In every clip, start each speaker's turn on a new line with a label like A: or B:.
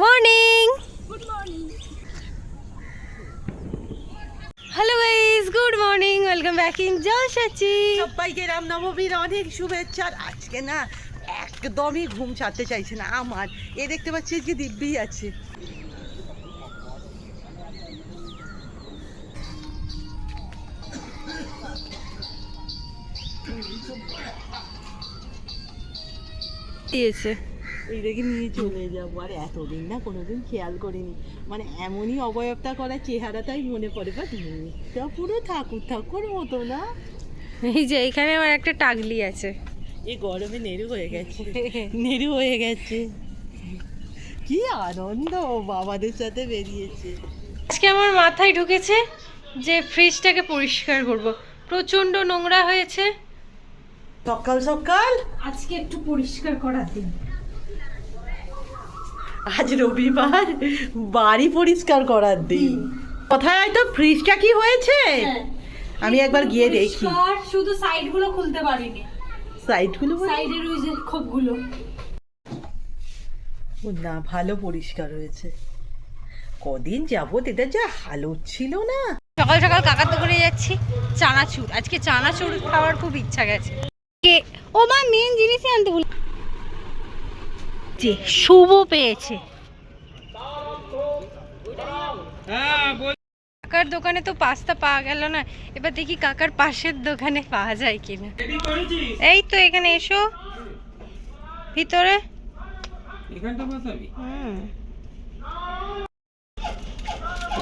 A: Morning hello guys good morning welcome back in জলসাচি
B: সবাইকে রামনবমীর অনেক শুভেচ্ছা। আজকে না একদমই ঘুম ছাড়তে চাইছে না আমার। এ দেখতে পাচ্ছি যে দিব্যি আছে।
A: দিয়েছে
B: এইটাকে নিয়ে চলে যাব। আর এতদিন না কোনোদিন খেয়াল করিনি। মানে এমনই অবয়বটা করা চেহারাটাই মনে পড়ে বাট মুখটা পুরো ঠাকুর ঠাকুর মতো না।
A: এই যে এখানে আমার একটা টাগলি আছে।
B: এই গরমে নেরু হয়ে গেছে। নেরু হয়ে গেছে। কি আনন্দ বাবাদের সাথে বেরিয়েছে।
A: আজকে আমার মাথায় ঢুকেছে যে ফ্রিজটাকে পরিষ্কার করব। প্রচণ্ড নোংরা হয়েছে।
B: সকাল সকাল?
A: আজকে একটু পরিষ্কার করার দিন।
B: আজ রবিবার বাড়ি পরিষ্কার করার দিন। কোথায় তো? ফ্রিজটা কি হয়েছে? আমি একবার গিয়ে দেখি।
A: শুধু সাইডগুলো খুলতে পারিনি।
B: সাইডগুলো বল।
A: সাইডের ওই যে খোপগুলো
B: ও না ভালো পরিষ্কার হয়েছে। কদিন যাবত এটা যা হালত ছিল না।
A: সকাল সকাল কাকার করে যাচ্ছি চানাচুর। আজকে চানাচুর খাওয়ার খুব ইচ্ছা গেছে। কে? ও মা মেন জিনিসই আনতে ভুল যে শুভ পেয়েছে। কাকার দোকানে তো পাস্তা পাওয়া গেল না। এবার দেখি কাকার পাশের দোকানে পাওয়া যায় কিনা। এই তো এখানে এসো। ভিতরে।
C: এখানটা বসাবি।
A: হুম।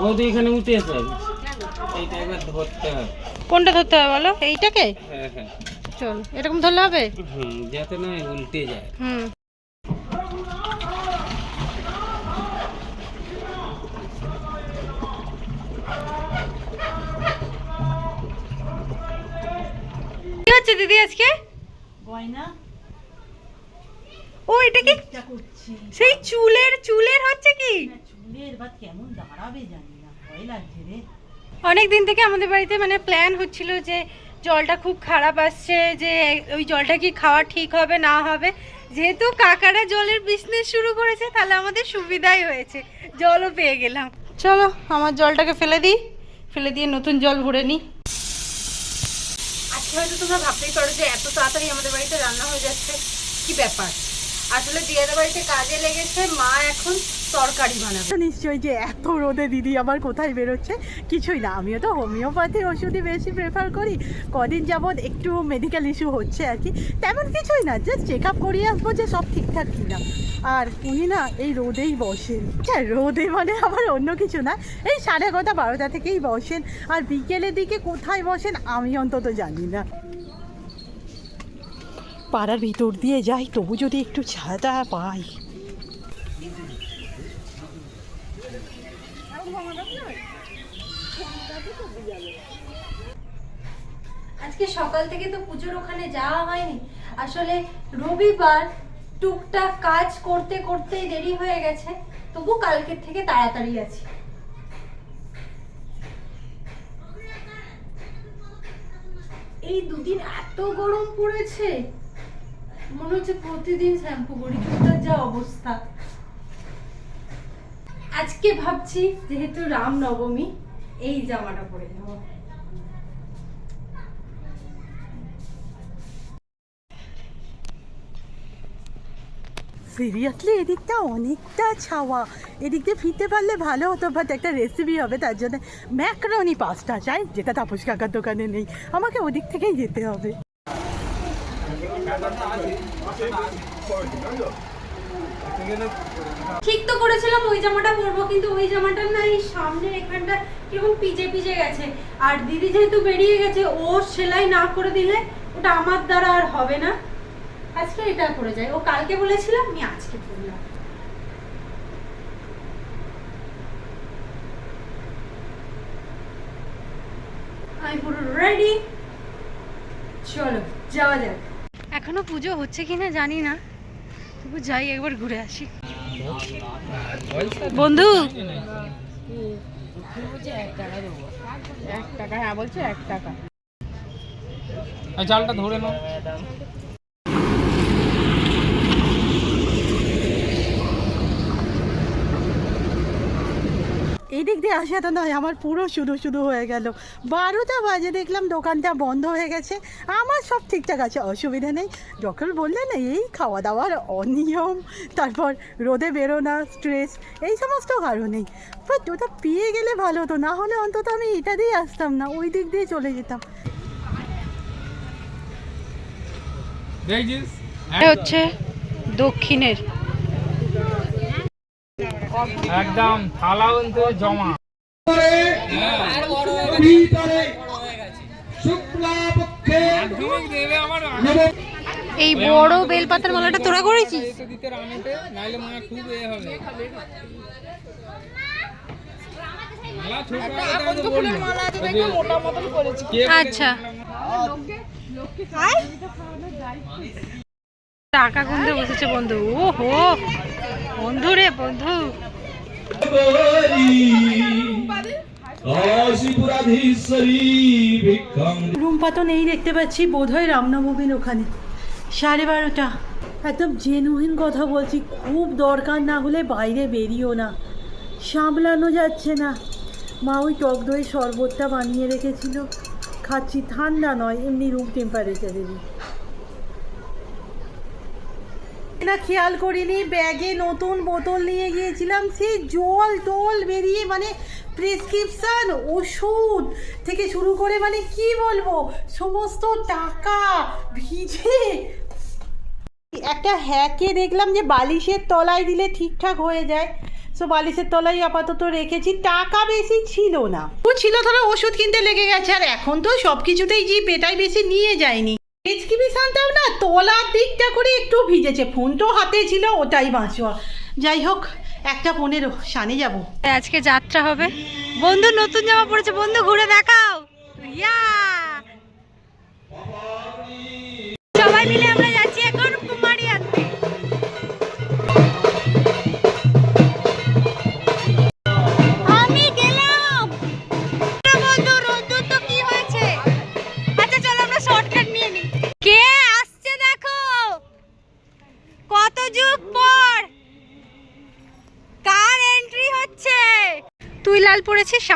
C: বৌদি এখানে উঠে আসবে এইটা একবার ধরতে হবে।
A: কোনটা ধরতে হবে বলো? এইটাকে?
C: হ্যাঁ হ্যাঁ।
A: চল এরকম ধরলে হবে?
C: হুম যাতে না উল্টে যায়।
A: হুম। কি হচ্ছে দিদি আজকে?
B: গয়না।
A: ও এটা কি? সেই চুলের চুলের হচ্ছে কি?
B: চুলের বা কেমন দাঁড়াবে জানি না ভয় লাগছে রে।
A: অনেক দিন থেকে আমাদের বাড়িতে মানে প্ল্যান হচ্ছিল যে জলটা খুব খারাপ আসছে যে ওই জলটা কি খাওয়া ঠিক হবে না হবে? যেহেতু কাকারা জলের বিজনেস শুরু করেছে তাহলে আমাদের সুবিধাই হয়েছে। জলও পেয়ে গেলাম। চলো আমার জলটাকে ফেলে দিই। ফেলে দিয়ে নতুন জল ভরে নিই। আজকে হয়তো তোমরা ভাবতেই পারো যে এত তাড়াতাড়ি আমাদের বাড়িতে রান্না হয়ে যাচ্ছে। কি ব্যাপার? আসলে দিয়াদের বাড়িতে কাজে লেগেছে, মা এখন তরকারি বানাবে।
B: নিশ্চয়ই যে এত রোদে দিদি আমার কোথায় বেরোচ্ছে, কিছুই না। আমিও তো হোমিওপ্যাথি ওষুধই বেশি প্রেফার করি। কদিন যাবৎ একটু মেডিকেল ইস্যু হচ্ছে আর কি। তেমন কিছুই না জাস্ট চেক আপ করিয়ে আসব যে সব ঠিকঠাক কিনা। আর উনি না এই রোদেই বসেন। হ্যাঁ রোদে মানে আবার অন্য কিছু না। এই সাড়ে এগারোটা বারোটা থেকেই বসেন। আর বিকেলের দিকে কোথায় বসেন, আমি অন্তত জানি না। পাড়ার ভিতর দিয়ে যাই, তবু যদি একটু ছাতা পাই।
A: আজকে সকাল থেকে তো পুজোর ওখানে যাওয়া হয়নি। আসলে রবিবার টুকটাক কাজ করতে করতেই দেরি হয়ে গেছে। তবু কালকের থেকে তাড়াতাড়ি আছি। এই দুদিন এত গরম পড়েছে। মনে হচ্ছে প্রতিদিন শ্যাম্পু করি চুলটার যা অবস্থা। আজকে ভাবছি, যেহেতু রাম নবমী এই জামাটা পরে যাব
B: সিরিয়াসলি এদিকটা অনেকটা ছাওয়া। এদিক দিয়ে ফিরতে পারলে ভালো হতো বাট একটা রেসিপি হবে, তার জন্য ম্যাকরনি পাস্তা চাই যেটা তাপস কাকার দোকানে নেই। আমাকে ওদিক থেকেই যেতে হবে।
A: ঠিক তো করেছিলাম, ওই জামাটা পরবো, কিন্তু ওই জামাটা না এই সামনের এখানটা কীরকম পিজে পিজে গেছে। আর দিদি যেহেতু বেরিয়ে গেছে, ও সেলাই না করে দিলে ওটা আমার দ্বারা আর হবে না। আজকে এটা করে যায় ও কালকে বলেছিলাম, আমি আজকে পরলাম। আমি পুরো রেডি চলো, যাওয়া যাক। এখনও পুজো হচ্ছে কিনা জানি না। তবু যাই একবার ঘুরে আসি। বন্ধু!
C: এক টাকা হ্যাঁ জালটা ধরে নাও।
B: এই দিক দিয়ে তো নয় আমার পুরো শুরু শুরু হয়ে গেল। বারোটা বাজে দেখলাম দোকানটা বন্ধ হয়ে গেছে। আমার সব ঠিকঠাক আছে অসুবিধা নেই। যখন বললেন এই খাওয়া দাওয়ার অনিয়ম তারপর রোদে বেরোনা স্ট্রেস এই সমস্ত কারণেই। বাট ওটা পেয়ে গেলে ভালো হতো না হলে অন্তত আমি এটা দিয়ে আসতাম না ওই দিক দিয়ে চলে যেতাম।
A: এটা হচ্ছে দক্ষিণের
C: একদম থালা বলতে জমা।
A: এই বড় বেলপাতার মালাটা তোরা করেছিস? আচ্ছা। টাকা গুনতে বসেছে বন্ধু? ও হো বন্ধু রে বন্ধু।
B: রুম্পা তো নেই দেখতে পাচ্ছি, বোধহয় রামনবমীর ওখানে। সাড়ে বারোটা। একদম জেনুইন কথা বলছি, খুব দরকার না হলে বাইরে বেরিও না। সামলানো যাচ্ছে না। মা ওই টক দই শরবতটা বানিয়ে রেখেছিল। খাচ্ছি, ঠান্ডা নয়, এমনি রুম টেম্পারেচারেরই না, খেয়াল করিনি, ব্যাগে নতুন বোতল নিয়ে গিয়েছিলাম সে জল টল বেরিয়ে মানে প্রেসক্রিপশান ওষুধ থেকে শুরু করে মানে কি বলব, সমস্ত টাকা ভিজে। একটা হ্যাকে দেখলাম যে বালিশের তলায় দিলে ঠিকঠাক হয়ে যায়। সো বালিশের তলায় আপাতত রেখেছি, টাকা বেশি ছিল না। ও ছিল ধরো ওষুধ কিনতে লেগে গেছে, আর এখন তো সব কিছুতেই যে পেটাই বেশি নিয়ে যায়নি। প্রেসক্রিপশনটাও না তলার দিকটা করে একটু ভিজেছে। ফোনটাও হাতে ছিল, ওটাই বাঁচোয়া যাই হোক, একটা পনেরো সানে যাব।
A: আজকে যাত্রা হবে। বন্ধু, নতুন জামা পড়েছে। বন্ধু, ঘুরে দেখাও। ইয়া! সবাই মিলে আমরা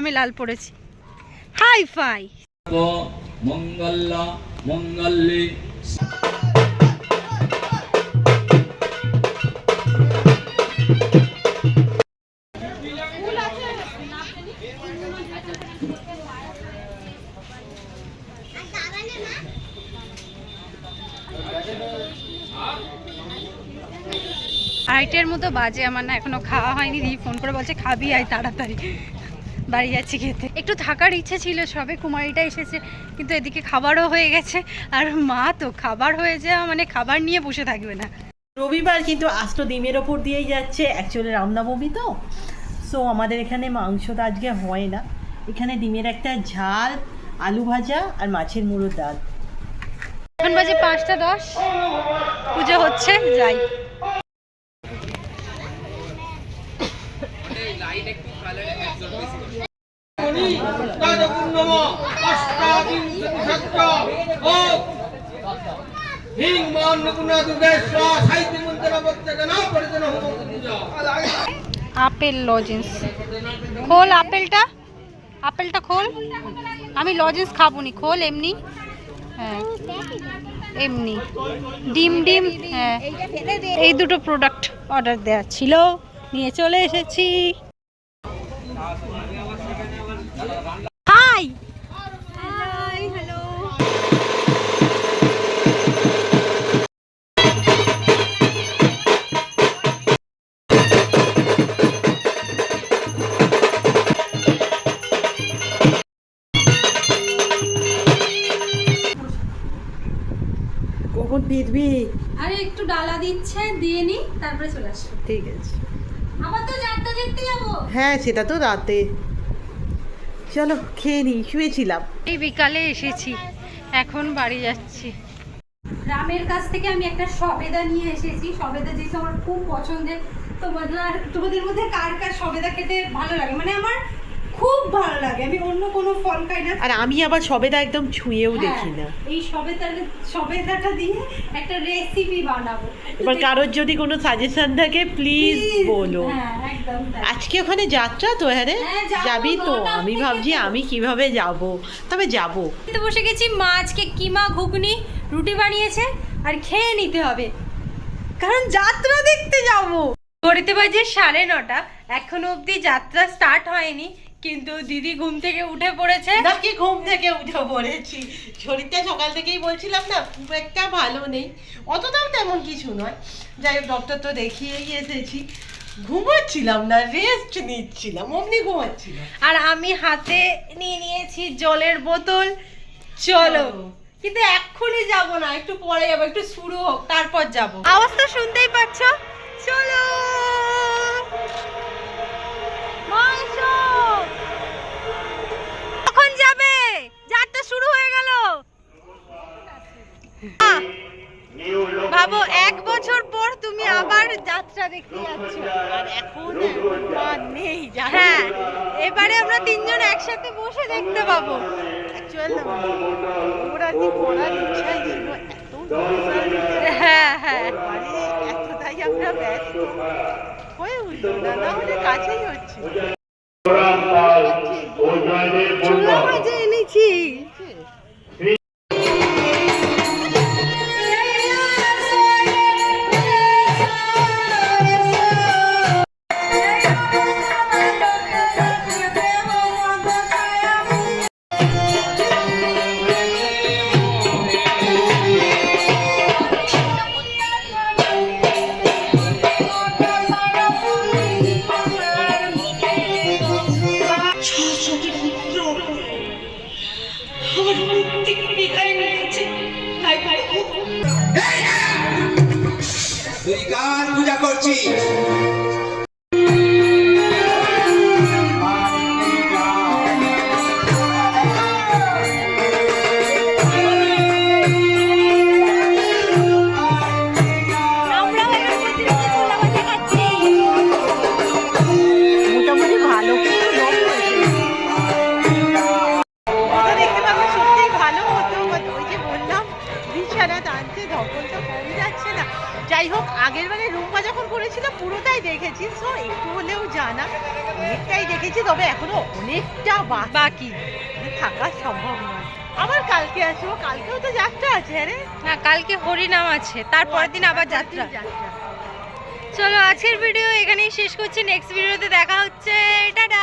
A: আমি লাল পড়েছি। Hi fi. আড়াইটের মতো বাজে আমার না এখনও খাওয়া হয়নি। ফোন করে বলছে খাবি আয় তাড়াতাড়ি। বাড়ি যাচ্ছি খেতে। একটু থাকার ইচ্ছে ছিল সবে কুমারীটা এসেছে কিন্তু এদিকে খাবারও হয়ে গেছে। আর মা তো খাবার হয়ে যাওয়া মানে খাবার নিয়ে বসে থাকবে না।
B: রবিবার কিন্তু আষ্ট ডিমের ওপর দিয়েই যাচ্ছে অ্যাকচুয়ালি রামনবমী তো। সো আমাদের এখানে মাংস তো আজকে হয় না। এখানে ডিমের একটা ঝাল আলু ভাজা আর মাছের মুড়োর ডাল।
A: এখন বাজে পাঁচটা দশ। পুজো হচ্ছে যাই। আপেল লজেন্স। খোল আপেলটা। আপেলটা খোল। আমি লজেন্স খাব নি খোল এমনি। হ্যাঁ এমনি। ডিম ডিম হ্যাঁ। এই দুটো প্রোডাক্ট অর্ডার দেওয়া ছিল। নিয়ে চলে এসেছি। ডালা দিচ্ছে দিয়ে নি তারপরে চলে আসব।
B: ঠিক আছে।
A: আবার তো যাত্রা দেখতে যাব।
B: হ্যাঁ সেটা তো রাতে। চলো খেয়ে নিই শুয়েছিলাম।
A: এই বিকালে এসেছি এখন বাড়ি যাচ্ছি। রামের কাছ থেকে আমি একটা সবেদা নিয়ে এসেছি। সবেদা যেহেতু আমার খুব পছন্দের তোমাদের তোমাদের মধ্যে কার কার সবেদা খেতে ভালো লাগে? মানে আমার খুব ভালো লাগে। আমি অন্য কোনো ফল খাই না।
B: আর আমি আবার সবেদা একদম ছুঁয়েও দেখি না।
A: হ্যাঁ, এই সবেদাটা সবেদাটা দিয়ে একটা রেসিপি বানাবো।
B: এবার কারোর যদি কোনো সাজেশন থাকে প্লিজ বলো।
A: হ্যাঁ।
B: আজকে ওখানে যাত্রা তো হ্যাঁ রে?
A: হ্যাঁ, যাবি
B: তো? আমি ভাবছি আমি কীভাবে যাব? তবে যাব।
A: খেতে বসে গেছি মা আজকে কিমা ঘুগনি রুটি বানিয়েছে আর খেয়ে নিতে হবে। কারণ যাত্রা দেখতে যাব। ঘড়িতে বাজে সাড়ে নটা। এখনও অবধি যাত্রা স্টার্ট হয়নি। কিন্তু দিদি ঘুম থেকে উঠে পড়েছে।
B: নাকি ঘুম থেকে উঠে পড়েছি? শরীরটা সকাল থেকেই বলছিলাম না খুব একটা ভালো নেই। অতটাও তেমন কিছু নয়। যাই হোক ডক্টর তো দেখিয়েই এসেছি। ঘুমাচ্ছিলাম না রেস্ট নিচ্ছিলাম অমনি ঘুমাচ্ছিলাম।
A: আর আমি হাতে নিয়ে নিয়েছি জলের বোতল। চলো। কিন্তু এক্ষুনি যাব না একটু পরে যাব একটু শুরু হোক তারপর যাব। আওয়াজ তো শুনতেই পাচ্ছ। চলো। দেখতে যাচ্ছ।
B: আর এখন নেই
A: হ্যাঁ এবারে আমরা তিনজন একসাথে বসে দেখতে পাবো।
B: অ্যাকচুয়াল ওরা কি করার ইচ্ছাই ছিল এত
A: হ্যাঁ হ্যাঁ।
B: মানে এতটাই আমরা ব্যস্ত হয়ে উঠল না না হলে কাছেই হচ্ছে।
A: চুলা ভাজা এনেছি।
B: যাই হোক আগের বারে রুম্পা যখন করেছিল পুরোটাই দেখেছি। সো একটু হলেও জানা অনেকটাই দেখেছি তবে এখনও অনেকটা বাকি।
A: বাকি।
B: থাকা সম্ভব নয়। আবার কালকে আসব। কালকেও তো যাত্রা আছে আরে।
A: না কালকে হরিনাম আছে। তারপরের দিন আবার যাত্রা।
B: যাত্রা।
A: চলো আজকের ভিডিও এখানেই শেষ করছি। নেক্সট ভিডিওতে দেখা হচ্ছে। টাটা!